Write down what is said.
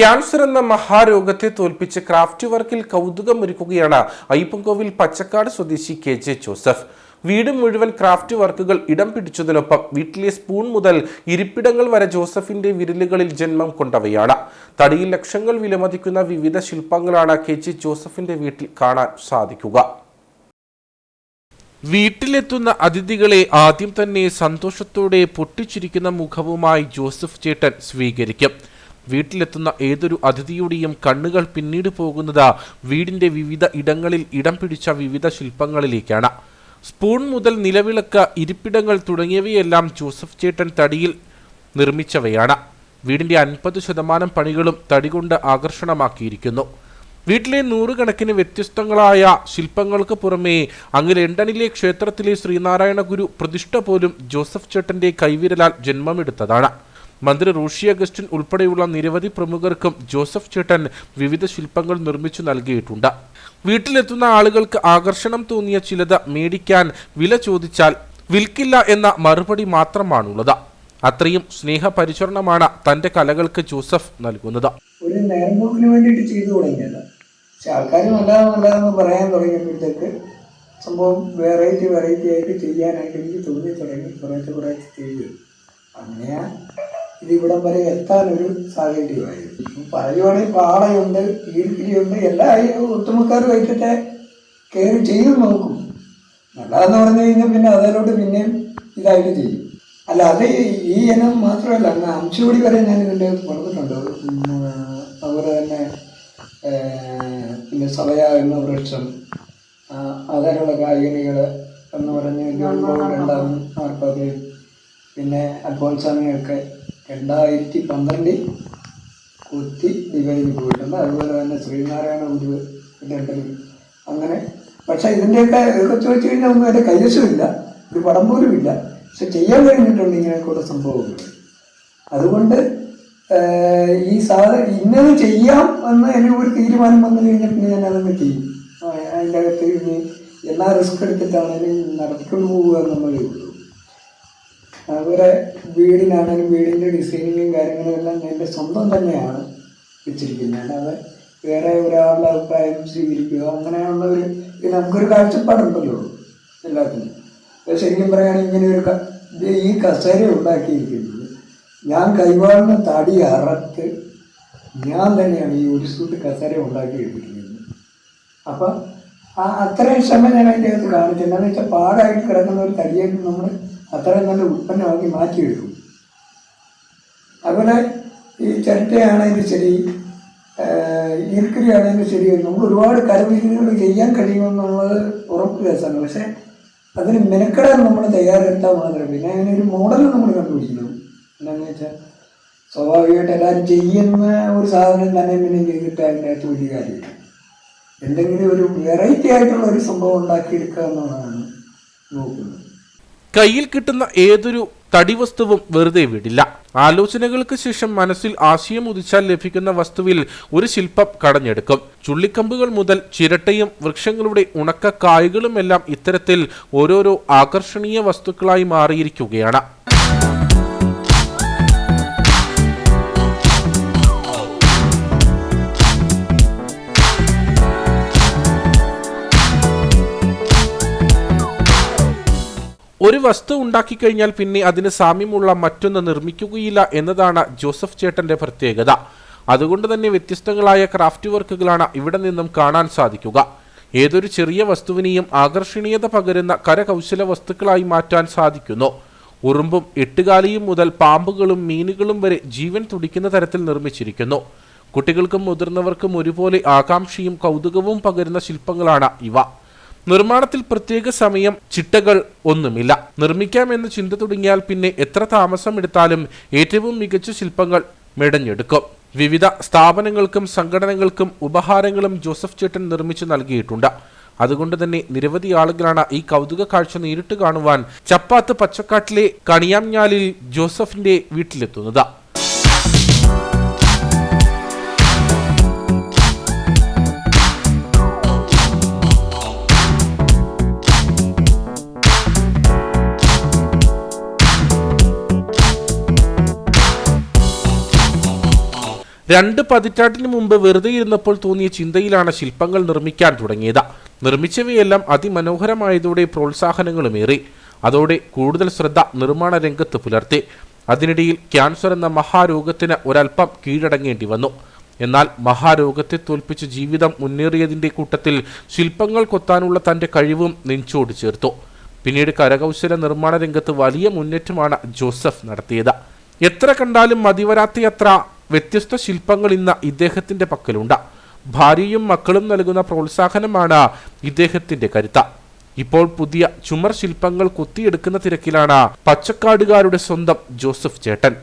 Cancer എന്ന മഹാരോഗത്തെ തോൽപ്പിച്ച് craft വർക്കിൽ കൗതുകം കൗതുകമൊരുക്കുകയാണ് അയ്യപ്പൻകോവിൽ പച്ചക്കാട് സ്വദേശി കെ ജെ ജോസഫ്. വീട് മുഴുവൻ ക്രാഫ്റ്റ് വർക്കുകൾ ഇടം പിടിച്ചതിനൊപ്പം വീട്ടിലെ സ്പൂൺ മുതൽ ഇരിപ്പിടങ്ങൾ വരെ ജോസഫിന്റെ വിരലുകളിൽ ജന്മം കൊണ്ടവയാണ്. തടിയിൽ ലക്ഷങ്ങൾ വിലമതിക്കുന്ന വിവിധ ശില്പങ്ങളാണ് കെ ജെ ജോസഫിന്റെ വീട്ടിൽ കാണാൻ സാധിക്കുക. വീട്ടിലെത്തുന്ന അതിഥികളെ ആദ്യം തന്നെ സന്തോഷത്തോടെ പൊട്ടിച്ചിരിക്കുന്ന മുഖവുമായി ജോസഫ് ചേട്ടൻ സ്വീകരിക്കും. വീട്ടിലെത്തുന്ന ഏതൊരു അതിഥിയുടെയും കണ്ണുകൾ പിന്നീട് പോകുന്നത് വീടിന്റെ വിവിധ ഇടങ്ങളിൽ ഇടം പിടിച്ച വിവിധ ശില്പങ്ങളിലേക്കാണ്. സ്പൂൺ മുതൽ നിലവിളക്ക് ഇരിപ്പിടങ്ങൾ തുടങ്ങിയവയെല്ലാം ജോസഫ് ചേട്ടൻ തടിയിൽ നിർമ്മിച്ചവയാണ്. വീടിന്റെ അൻപത് ശതമാനം പണികളും തടി കൊണ്ട് ആകർഷണമാക്കിയിരിക്കുന്നു. വീട്ടിലെ നൂറുകണക്കിന് വ്യത്യസ്തങ്ങളായ ശില്പങ്ങൾക്ക് പുറമേ അങ്ങ് ലണ്ടനിലെ ക്ഷേത്രത്തിലെ ശ്രീനാരായണ ഗുരു പ്രതിഷ്ഠ പോലും ജോസഫ് ചേട്ടന്റെ കൈവിരലാൽ ജന്മമെടുത്തതാണ്. മന്ത്രി റൂഷി അഗസ്റ്റിൻ ഉൾപ്പെടെയുള്ള നിരവധി പ്രമുഖർക്കും ജോസഫ് ചേട്ടൻ വിവിധ ശില്പങ്ങൾ നിർമ്മിച്ചു നൽകിയിട്ടുണ്ട്. വീട്ടിലെത്തുന്ന ആളുകൾക്ക് ആകർഷണം തോന്നിയ ചിലത് മേടിക്കാൻ വില ചോദിച്ചാൽ വിൽക്കില്ല എന്ന മറുപടി മാത്രമാണുള്ളത്. അത്രയും സ്നേഹപരിചരണമാണ് തന്റെ കലകൾക്ക് ജോസഫ് നൽകുന്നത്. ഒരു വേണ്ടിയിട്ട് ചെയ്തു പറയാൻ സംഭവം വെറൈറ്റി വെറൈറ്റി ആയിട്ട് ചെയ്യാനായിട്ട് എനിക്ക് തോന്നി തുടങ്ങി. കുറേ കുറേ ചെയ്തു. അങ്ങനെയാ ഇത് ഇവിടം വരെ എത്താൻ ഒരു സാഹചര്യമായിരുന്നു. പറയുവാണെങ്കിൽ പാളയുണ്ട് ഈർക്കിലിയുണ്ട് എല്ലാ ഒട്ടുമുക്കാരും വൈകിട്ടെ കയറി ചെയ്തു നോക്കും നല്ലതെന്ന് പറഞ്ഞു കഴിഞ്ഞാൽ പിന്നെ അതിലോട്ട് പിന്നെയും ഇതായിട്ട് ചെയ്യും. അല്ല അത് ഈ ഇനം മാത്രമല്ല അങ്ങ് അംശുപൊടി വരെ ഞാൻ ഇതിന്റെ കൊടുത്തിട്ടുണ്ട് അതുപോലെ തന്നെ പിന്നെ സവയ എന്ന വൃക്ഷം അതിനുള്ള കായികനികൾ എന്ന് പറഞ്ഞ് രണ്ടാമത് പിന്നെ അൽഫോൻസാമിയൊക്കെ രണ്ടായിരത്തി പന്ത്രണ്ടിൽ കുത്തി ഡിവൈന് പോയിട്ടുണ്ട്. അതുപോലെ തന്നെ ശ്രീനാരായണ ഗുരു ലണ്ടനിൽ അങ്ങനെ പക്ഷേ ഇതിന്റെയൊക്കെ ഇതൊക്കെ ചോദിച്ചു കഴിഞ്ഞാൽ ഒന്നും എന്റെ കൈവശമില്ല. ഒരു പടം പോലും ഇല്ല. പക്ഷെ ചെയ്യാൻ കഴിഞ്ഞിട്ടുണ്ട് ഇങ്ങനെയൊക്കെ സംഭവങ്ങൾ. അതുകൊണ്ട് ഈ സാധനം ഇന്നത് ചെയ്യാം എന്ന് എനിക്ക് ഒരു തീരുമാനം വന്നു കഴിഞ്ഞാൽ പിന്നെ ഞാൻ അതൊന്ന് ചെയ്യും. അതിന്റെ അകത്ത് ഇനി എന്നാ റിസ്ക് എടുത്തിട്ടാണെങ്കിലും നടത്തിക്കൊണ്ട് പോവുക എന്നുള്ളതേ ഉള്ളൂ. അതുപോലെ വീടിനാണെങ്കിലും വീടിന്റെ ഡിസൈനിങ്ങും കാര്യങ്ങളും എല്ലാം എന്റെ സ്വന്തം തന്നെയാണ് വെച്ചിരിക്കുന്നത്. അല്ലാതെ വേറെ ഒരാളുടെ അഭിപ്രായം സ്വീകരിക്കുക അങ്ങനെയുള്ള ഒരു നമുക്കൊരു കാഴ്ചപ്പാടുണ്ടല്ലോ എല്ലാത്തിനും. അപ്പോൾ ശരിക്കും പറയുകയാണെങ്കിൽ ഇങ്ങനെ ഒരു ഈ കസേര ഉണ്ടാക്കിയിരിക്കുന്നത് ഞാൻ കൈവാളിന് തടി അറത്ത് ഞാൻ തന്നെയാണ് ഈ ഒരു സൂട്ട് കസേര ഉണ്ടാക്കിയെടുത്തിരിക്കുന്നത്. അപ്പം അത്രയും ശ്രമം ഞാൻ അതിന്റെ അകത്ത് കാണിച്ചു. എന്താണെന്ന് വെച്ചാൽ പാടായിട്ട് കിടക്കുന്ന ഒരു തടിയായിട്ട് നമ്മൾ അത്രയും നല്ല ഉൽപ്പന്നമാക്കി മാറ്റിയെടുക്കും. അതുപോലെ ഈ ചിരട്ടയാണെങ്കിലും ശരി ഈർക്കിരിയാണെങ്കിലും ശരി നമ്മൾ ഒരുപാട് കരവിരുന്നുകൾ ചെയ്യാൻ കഴിയുമെന്നുള്ളത് ഉറപ്പ് രസമാണ് പക്ഷേ അതിന് മെനക്കെടാൻ നമ്മൾ തയ്യാറെടുത്താൽ മാത്രമേ പിന്നെ അങ്ങനെ ഒരു മോഡൽ നമ്മൾ കണ്ടുപിടിക്കുന്നു എന്താണെന്ന് വെച്ചാൽ സ്വാഭാവികമായിട്ട് എല്ലാവരും ചെയ്യുന്ന ഒരു സാധനം തന്നെ പിന്നെ ചെയ്തിട്ട് അതിന്റെ അകത്ത് വലിയ കാര്യമില്ല. എന്തെങ്കിലും ഒരു വെറൈറ്റി ആയിട്ടുള്ള ഒരു സംഭവം ഉണ്ടാക്കിയെടുക്കുക എന്നുള്ളതാണ് നോക്കുന്നത്. കയ്യിൽ കിട്ടുന്ന ഏതൊരു തടി വസ്തുവും വെറുതെ വിടില്ല. ആലോചനകൾക്ക് ശേഷം മനസ്സിൽ ആശയം ഉദിച്ചാൽ ലഭിക്കുന്ന വസ്തുവിൽ ഒരു ശില്പം കടഞ്ഞെടുക്കും. ചുള്ളിക്കമ്പുകൾ മുതൽ ചിരട്ടയും വൃക്ഷങ്ങളുടെ ഉണക്ക കായ്കളുമെല്ലാം ഇത്തരത്തിൽ ഓരോരോ ആകർഷണീയ വസ്തുക്കളായി മാറിയിരിക്കുകയാണ്. ഒരു വസ്തു ഉണ്ടാക്കിക്കഴിഞ്ഞാൽ പിന്നെ അതിന് സാമ്യമുള്ള മറ്റൊന്ന് നിർമ്മിക്കുകയില്ല എന്നതാണ് ജോസഫ് ചേട്ടന്റെ പ്രത്യേകത. അതുകൊണ്ട് തന്നെ വ്യത്യസ്തങ്ങളായ ക്രാഫ്റ്റ് വർക്കുകളാണ് ഇവിടെ നിന്നും കാണാൻ സാധിക്കുക. ഏതൊരു ചെറിയ വസ്തുവിനെയും ആകർഷണീയത പകരുന്ന കരകൗശല വസ്തുക്കളായി മാറ്റാൻ സാധിക്കുന്നു. ഉറുമ്പും എട്ടുകാലിയും മുതൽ പാമ്പുകളും മീനുകളും വരെ ജീവൻ തുടിക്കുന്ന തരത്തിൽ നിർമ്മിച്ചിരിക്കുന്നു. കുട്ടികൾക്കും മുതിർന്നവർക്കും ഒരുപോലെ ആകാംക്ഷയും കൗതുകവും പകരുന്ന ശില്പങ്ങളാണ് ഇവ. നിർമ്മാണത്തിൽ പ്രത്യേക സമയം ചിട്ടകൾ ഒന്നുമില്ല. നിർമ്മിക്കാമെന്ന് ചിന്ത തുടങ്ങിയാൽ പിന്നെ എത്ര താമസം എടുത്താലും ഏറ്റവും മികച്ച ശില്പങ്ങൾ മെടഞ്ഞെടുക്കും. വിവിധ സ്ഥാപനങ്ങൾക്കും സംഘടനകൾക്കും ഉപഹാരങ്ങളും ജോസഫ് ചേട്ടൻ നിർമ്മിച്ചു നൽകിയിട്ടുണ്ട്. അതുകൊണ്ട് തന്നെ നിരവധി ആളുകളാണ് ഈ കൗതുക കാഴ്ച നേരിട്ട് കാണുവാൻ ചപ്പാത്ത് പച്ചക്കാട്ടിലെ കണിയാംഞ്ഞാലിൽ ജോസഫിന്റെ വീട്ടിലെത്തുന്നത്. രണ്ട് പതിറ്റാണ്ടിന് മുമ്പ് വെറുതെ ഇരുന്നപ്പോൾ തോന്നിയ ചിന്തയിലാണ് ശില്പങ്ങൾ നിർമ്മിക്കാൻ തുടങ്ങിയത്. നിർമ്മിച്ചവയെല്ലാം അതിമനോഹരമായതോടെ പ്രോത്സാഹനങ്ങളുമേറി അതോടെ കൂടുതൽ ശ്രദ്ധ നിർമ്മാണ രംഗത്ത് പുലർത്തി. അതിനിടയിൽ ക്യാൻസർ എന്ന മഹാരോഗത്തിന് ഒരൽപ്പം കീഴടങ്ങേണ്ടി വന്നു. എന്നാൽ മഹാരോഗത്തെ തോൽപ്പിച്ച് ജീവിതം മുന്നേറിയതിന്റെ കൂട്ടത്തിൽ ശില്പങ്ങൾ കൊത്താനുള്ള തന്റെ കഴിവും നെഞ്ചോട് ചേർത്തു. പിന്നീട് കരകൗശല നിർമ്മാണ രംഗത്ത് വലിയ മുന്നേറ്റമാണ് ജോസഫ് നടത്തിയത്. എത്ര കണ്ടാലും മതിവരാത്തയത്ര വ്യത്യസ്ത ശില്പങ്ങൾ ഇന്ന് ഇദ്ദേഹത്തിന്റെ പക്കലുണ്ട്. ഭാര്യയും മക്കളും നൽകുന്ന പ്രോത്സാഹനമാണ് ഇദ്ദേഹത്തിന്റെ കരുത്ത. ഇപ്പോൾ പുതിയ ചുമർ ശില്പങ്ങൾ കൊത്തിയെടുക്കുന്ന തിരക്കിലാണ് പച്ചക്കാടുകാരുടെ സ്വന്തം ജോസഫ് ചേട്ടൻ.